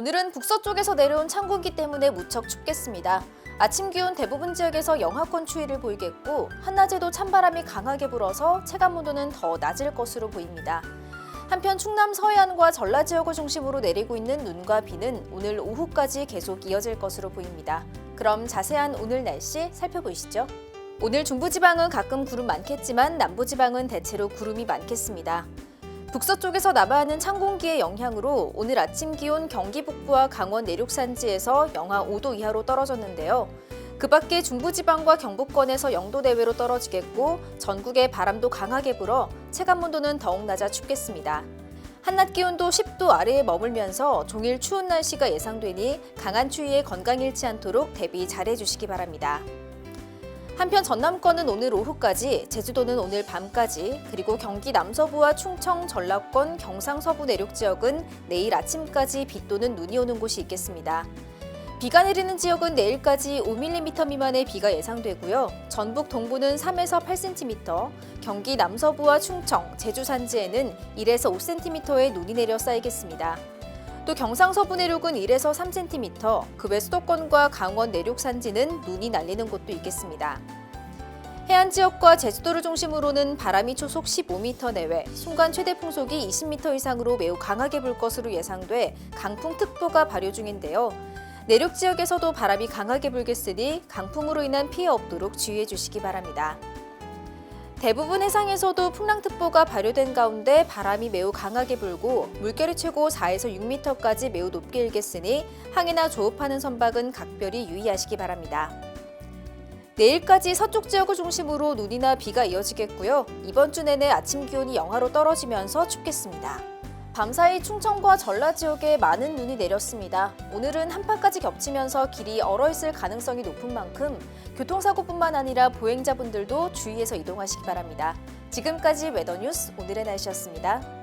오늘은 북서쪽에서 내려온 찬 공기 때문에 무척 춥겠습니다. 아침 기온 대부분 지역에서 영하권 추위를 보이겠고 한낮에도 찬바람이 강하게 불어서 체감 온도는 더 낮을 것으로 보입니다. 한편 충남 서해안과 전라 지역을 중심으로 내리고 있는 눈과 비는 오늘 오후까지 계속 이어질 것으로 보입니다. 그럼 자세한 오늘 날씨 살펴보시죠. 오늘 중부지방은 가끔 구름 많겠지만 남부지방은 대체로 구름이 많겠습니다. 북서쪽에서 남하하는 찬 공기의 영향으로 오늘 아침 기온 경기 북부와 강원 내륙 산지에서 영하 5도 이하로 떨어졌는데요. 그 밖에 중부지방과 경북권에서 영도 내외로 떨어지겠고 전국에 바람도 강하게 불어 체감 온도는 더욱 낮아 춥겠습니다. 한낮 기온도 10도 아래에 머물면서 종일 추운 날씨가 예상되니 강한 추위에 건강 잃지 않도록 대비 잘해 주시기 바랍니다. 한편 전남권은 오늘 오후까지, 제주도는 오늘 밤까지, 그리고 경기 남서부와 충청, 전라권, 경상 서부 내륙 지역은 내일 아침까지 비 또는 눈이 오는 곳이 있겠습니다. 비가 내리는 지역은 내일까지 5mm 미만의 비가 예상되고요. 전북 동부는 3에서 8cm, 경기 남서부와 충청, 제주 산지에는 1에서 5cm의 눈이 내려 쌓이겠습니다. 또 경상서부 내륙은 1에서 3cm, 그 외 수도권과 강원 내륙 산지는 눈이 날리는 곳도 있겠습니다. 해안 지역과 제주도를 중심으로는 바람이 초속 15m 내외, 순간 최대 풍속이 20m 이상으로 매우 강하게 불 것으로 예상돼 강풍특보가 발효 중인데요. 내륙 지역에서도 바람이 강하게 불겠으니 강풍으로 인한 피해 없도록 주의해 주시기 바랍니다. 대부분 해상에서도 풍랑특보가 발효된 가운데 바람이 매우 강하게 불고 물결이 최고 4에서 6m까지 매우 높게 일겠으니 항해나 조업하는 선박은 각별히 유의하시기 바랍니다. 내일까지 서쪽 지역을 중심으로 눈이나 비가 이어지겠고요. 이번 주 내내 아침 기온이 영하로 떨어지면서 춥겠습니다. 밤사이 충청과 전라 지역에 많은 눈이 내렸습니다. 오늘은 한파까지 겹치면서 길이 얼어 있을 가능성이 높은 만큼 교통사고뿐만 아니라 보행자분들도 주의해서 이동하시기 바랍니다. 지금까지 웨더뉴스 오늘의 날씨였습니다.